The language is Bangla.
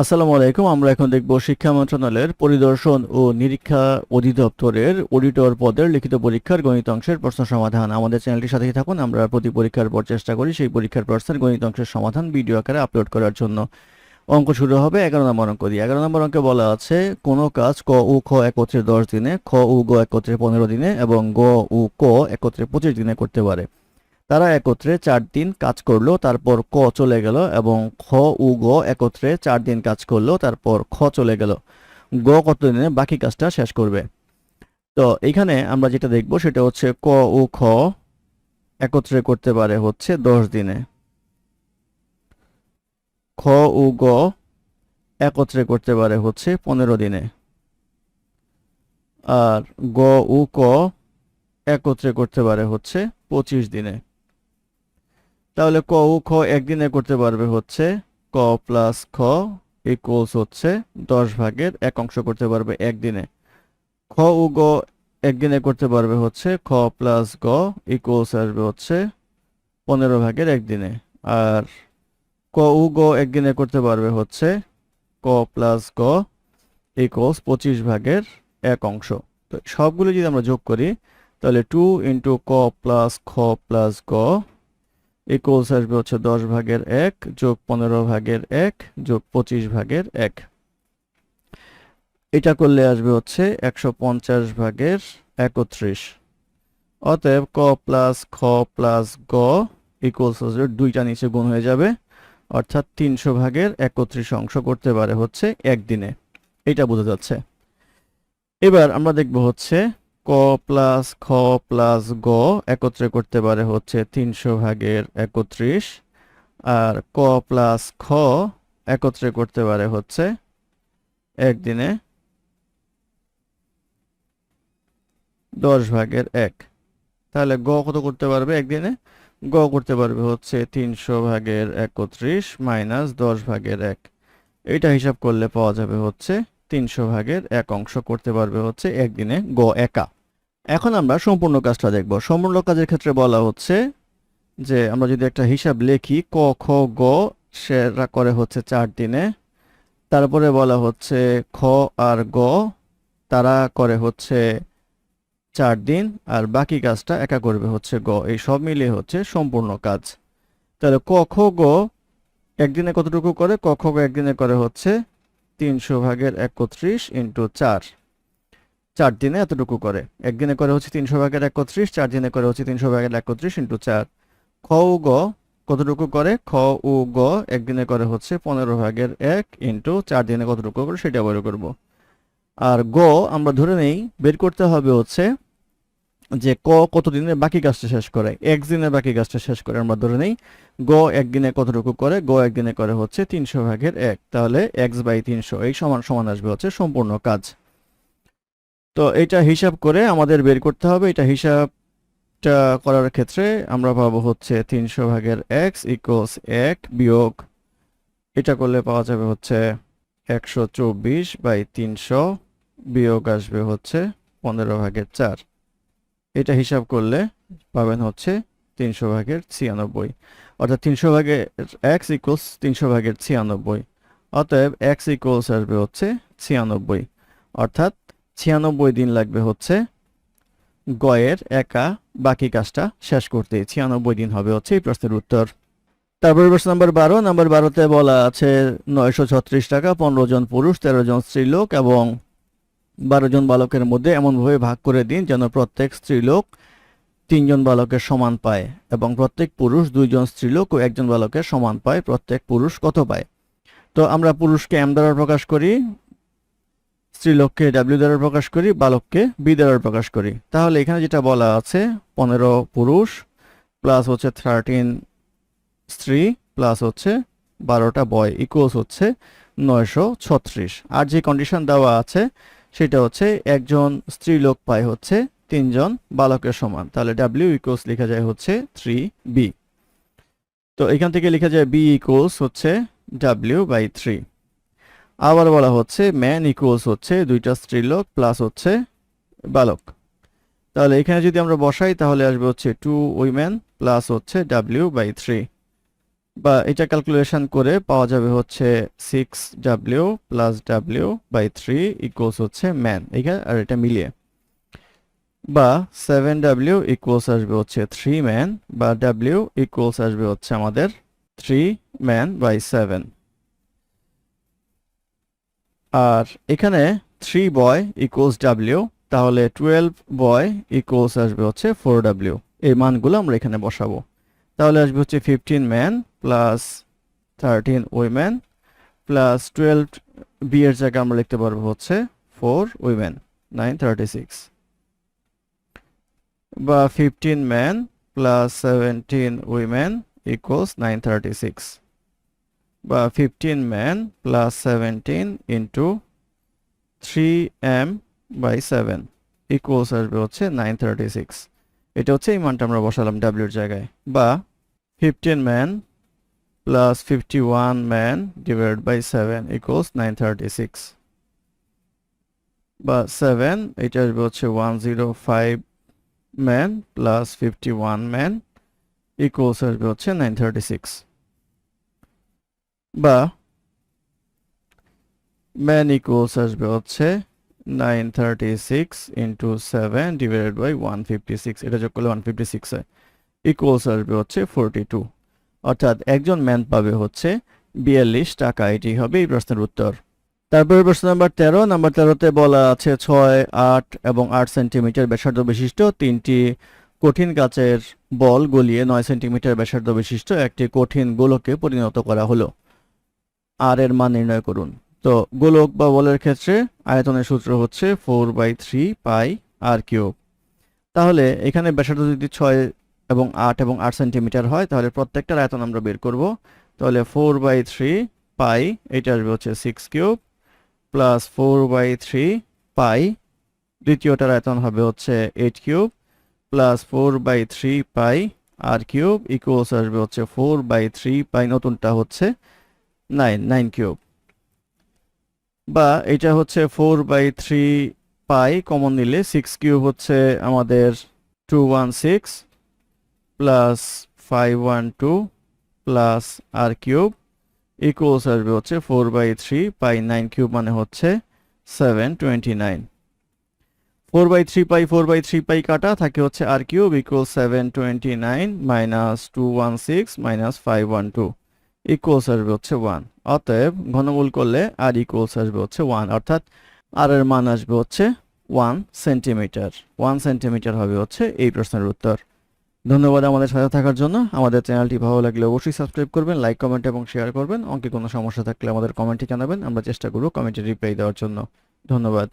আসসালামু আলাইকুম, আমরা এখন দেখব শিক্ষা মন্ত্রণালয়ের পরিদর্শন ও নিরীক্ষা অধিদপ্তরের অডিটর পদের লিখিত পরীক্ষার গণিত অংশের প্রশ্ন সমাধান। আমাদের চ্যানেলটির সাথেই থাকুন, আমরা প্রতি পরীক্ষার পর চেষ্টা করি সেই পরীক্ষার প্রশ্নের গণিত অংশের সমাধান ভিডিও আকারে আপলোড করার জন্য। অঙ্ক শুরু হবে এগারো নম্বর অঙ্ক দিয়ে। এগারো নম্বর অঙ্কে বলা আছে, কোনো কাজ ক উ খ একত্রে দশ দিনে, খ উ গ একত্রে পনেরো দিনে এবং গ উ ক একত্রে পঁচিশ দিনে করতে পারে। তারা একত্রে চার দিন কাজ করল, তারপর ক চলে গেল এবং খ উ গ একত্রে চার দিন কাজ করল, তারপর খ চলে গেল। গ কত দিনে বাকি কাজটা শেষ করবে। তো এখানে আমরা যেটা দেখব সেটা হচ্ছে ক ও খ একত্রে করতে পারে হচ্ছে দশ দিনে। খ ও গ একত্রে করতে পারে হচ্ছে পনেরো দিনে। আর গ ও ক একত্রে করতে পারে হচ্ছে পঁচিশ দিনে। তাহলে ক ও খ একদিনে করতে পারবে হচ্ছে ক প্লাস খ ইকুয়ালস হচ্ছে দশ ভাগের এক অংশ করতে পারবে একদিনে। খ ও গ একদিনে করতে পারবে হচ্ছে খ প্লাস গ ইকুয়ালস আসবে হচ্ছে পনেরো ভাগের একদিনে। আর ক ও গ একদিনে করতে পারবে হচ্ছে ক প্লাস গ ইকুয়ালস পঁচিশ ভাগের এক অংশ। তো সবগুলো যদি আমরা যোগ করি, তাহলে টু ইন্টু ক প্লাস খ প্লাস গ ইকুয়ালস আসবে হচ্ছে দশ ভাগের এক যোগ পনেরো ভাগের এক যোগ পঁচিশ ভাগের এক। এটা করলে আসবে হচ্ছে একশো পঞ্চাশ ভাগের একত্রিশ। অতএব ক প্লাস খ প্লাস গ ইকুয়ালস আসবে দুইটা নিচে গুণ হয়ে যাবে। অর্থাৎ তিনশো ভাগের একত্রিশ অংশ করতে পারে হচ্ছে একদিনে। এটা বোঝা যাচ্ছে। এবার আমরা দেখব হচ্ছে ক প্লাস খ প্লাস গ একত্রে করতে পারে হচ্ছে তিনশো ভাগের একত্রিশ, আর ক প্লাস খ একত্রে করতে পারে হচ্ছে একদিনে দশ ভাগের এক। তাহলে গ কত করতে পারবে একদিনে? গ করতে পারবে হচ্ছে তিনশো ভাগের একত্রিশ মাইনাস দশ ভাগের এক। এটা হিসাব করলে পাওয়া যাবে হচ্ছে তিনশো ভাগের এক অংশ করতে পারবে হচ্ছে একদিনে গ একা। এখন আমরা সম্পূর্ণ কাজটা দেখব। সম্পূর্ণ কাজের ক্ষেত্রে বলা হচ্ছে যে আমরা যদি একটা হিসাব লিখি, ক, খ, গ সেটা করে হচ্ছে চার দিনে। তারপরে বলা হচ্ছে খ আর গ, তারা করে হচ্ছে চার দিন, আর বাকি কাজটা একা করবে হচ্ছে গ। এই সব মিলিয়ে হচ্ছে সম্পূর্ণ কাজ। তাহলে ক, খ, গ একদিনে কতটুকু করে? ক, খ, গ একদিনে করে হচ্ছে তিনশো ভাগের একত্রিশ ইন্টু চার। চার দিনে এতটুকু করে। একদিনে করে হচ্ছে তিনশো ভাগের একত্রিশ, চার দিনে করে হচ্ছে তিনশো ভাগের একত্রিশ ইন্টু চার। খ ও গ কতটুকু করে? খ ও গ একদিনে করে হচ্ছে পনেরো ভাগের এক ইন্টু চার দিনে কতটুকু করে সেটা বের করব। আর গ আমরা ধরে নেই, বের করতে হবে হচ্ছে যে ক কতদিনে বাকি কাজটা শেষ করে? এক দিনে বাকি কাজটা শেষ করে আমরা ধরে নেই, গ একদিনে কতটুকু করে? গ একদিনে করে হচ্ছে তিনশো ভাগের এক। তাহলে এক্স বাই তিনশো, এই সমান সমান আসবে হচ্ছে সম্পূর্ণ কাজ। তো এটা হিসাব করে আমাদের বের করতে হবে। এটা হিসাবটা করার ক্ষেত্রে আমরা পাবো হচ্ছে তিনশো ভাগের এক্স ইকুয়ালস এক বিয়োগ, এটা করলে পাওয়া যাবে হচ্ছে একশো চব্বিশ বাই তিনশো বিয়োগ আসবে হচ্ছে পনেরো ভাগের চার। এটা হিসাব করলে পাবেন হচ্ছে তিনশো ভাগের ছিয়ানব্বই। অর্থাৎ তিনশো ভাগের এক্স ইকুয়ালস তিনশো ভাগের ছিয়ানব্বই। অতএব এক্স ইকুয়ালস আসবে হচ্ছে ছিয়ানব্বই। অর্থাৎ ছিয়ানব্বই দিন লাগবে হচ্ছে গয়ের একা বাকি কাজটা শেষ করতে। ছিয়ানব্বই দিন হবে হচ্ছে এই প্রশ্নের উত্তর। তারপরে প্রশ্ন নাম্বার বারো। নাম্বার বারোতে বলা আছে নয়শো ছত্রিশ টাকা, পনেরো জন পুরুষ, তেরো জন স্ত্রীলোক এবং বারো জন বালকের মধ্যে এমনভাবে ভাগ করে দিন যেন প্রত্যেক স্ত্রীলোক তিনজন বালকের সমান পায় এবং প্রত্যেক পুরুষ দুইজন স্ত্রীলোক ও একজন বালকের সমান পায়। প্রত্যেক পুরুষ কত পায়? তো আমরা পুরুষকে এম দ্বারা প্রকাশ করি। স্ত্রীলোককে ডাব্লিউ দ্বারা প্রকাশ করি, বালককে বি দ্বারা প্রকাশ করি। তাহলে এখানে যেটা বলা আছে, পনেরো পুরুষ প্লাস হচ্ছে থার্টিন স্ত্রী প্লাস হচ্ছে বারোটা বয় ইকুয়ালস হচ্ছে নয়শো ছত্রিশ। আর যে কন্ডিশন দেওয়া আছে, সেটা হচ্ছে একজন স্ত্রীলোক পায় হচ্ছে তিনজন বালকের সমান। তাহলে ডাব্লিউ ইকুয়ালস লেখা যায় হচ্ছে থ্রি বি তো এখান থেকে লেখা যায় বি ইকুয়ালস হচ্ছে ডাব্লিউ বাই থ্রি আবার বলা হচ্ছে ম্যান ইকুয়ালস হচ্ছে দুইটা স্ত্রীলোক প্লাস হচ্ছে বালক। তাহলে এখানে যদি আমরা বসাই, তাহলে আসবে হচ্ছে টু উইমেন প্লাস হচ্ছে ডাব্লিউ বাই থ্রি বা এটা ক্যালকুলেশন করে পাওয়া যাবে হচ্ছে six W plus W by three equals হচ্ছে ম্যান এখানে আর এটা মিলিয়ে। বা সেভেন ডাব্লিউ ইকুয়ালস আসবে হচ্ছে থ্রি ম্যান বা ডাব্লিউ ইকুয়ালস আসবে হচ্ছে আমাদের থ্রি ম্যান বাই সেভেন আর এখানে থ্রি বয় ইকুয়ালস ডাব্লিউ তাহলে টুয়েলভ বয় ইকুয়ালস আসবে হচ্ছে ফোর ডাব্লিউ এই মানগুলো আমরা এখানে বসাবো। তাহলে আসবে হচ্ছে fifteen man plus thirteen women plus twelve B এর জায়গায় আমরা লিখতে পারব হচ্ছে four women nine thirty six বা fifteen man plus seventeen women equals nine thirty six fifteen man plus seventeen into three M by seven equals আসবে হচ্ছে নাইন থার্টি সিক্স এটা হচ্ছে এই মানটা আমরা বসালাম ডাব্লিউর জায়গায়। বা fifteen man plus fifty one man divide by seven equals nine thirty six বা সেভেন এটা আসবে হচ্ছে one zero five man plus fifty one man equals আসবে হচ্ছে নাইন থার্টি সিক্স বা ম্যান ইকুয়ালস আসবে হচ্ছে nine thirty six into seven divided by one fifty six এটা যোগ করলে ওয়ান ফিফটি সিক্স হয়। ইকুয়ালস আসবে হচ্ছে ফোরটি টু অর্থাৎ একজন ম্যান পাবে হচ্ছে বিয়াল্লিশ টাকা, এটি হবে এই প্রশ্নের উত্তর। তারপরে প্রশ্ন নাম্বার তেরো নাম্বার তেরোতে বলা আছে ছয়, আট এবং আট সেন্টিমিটার ব্যাসার্ধ বিশিষ্ট, তিনটি কঠিন কাচের বল গলিয়ে নয় সেন্টিমিটার ব্যাসার্ধ বিশিষ্ট একটি কঠিন গোলকে পরিণত করা হলো। আর এর মান নির্ণয় করুন। তো গোলক বা বলের ক্ষেত্রে আয়তনের সূত্র হচ্ছে four by three pi R cube. তাহলে এখানে ব্যাসার্ধ যদি ছয় এবং আট এবং আট সেন্টিমিটার হয়, তাহলে প্রত্যেকটার আয়তন আমরা বের করব। তাহলে ফোর বাই থ্রি পাই, এটা আসবে হচ্ছে six cube, plus four by three pi, দ্বিতীয়টার আয়তন হবে হচ্ছে eight cube, plus four by three pi r cube equals আসবে হচ্ছে ফোর বাই থ্রি পাই, নতুনটা হচ্ছে নাইন নাইন কিউব বা এটা হচ্ছে four by three pi common নিলে সিক্স কিউব হচ্ছে আমাদের two one six plus five one two plus R cube equals আসবে হচ্ছে four by three pi nine cube মানে হচ্ছে seven twenty nine four by three pi four by three pi কাটা, থাকে হচ্ছে r cube equal seven twenty nine minus two one six minus five one two equals আসবে হচ্ছে ওয়ান অতএব ঘনমূল করলে আর ইকুয়ালস আসবে হচ্ছে ওয়ান অর্থাৎ আর এর মান আসবে হচ্ছে ওয়ান সেন্টিমিটার ওয়ান সেন্টিমিটার হবে হচ্ছে এই প্রশ্নের উত্তর। ধন্যবাদ আমাদের সাথে থাকার জন্য। আমাদের চ্যানেলটি ভালো লাগলে অবশ্যই সাবস্ক্রাইব করবেন লাইক কমেন্ট এবং শেয়ার করবেন। অঙ্কে কোনো সমস্যা থাকলে আমাদের কমেন্টে জানাবেন। আমরা চেষ্টা করব কমেন্টে রিপ্লাই দেওয়ার জন্য। ধন্যবাদ।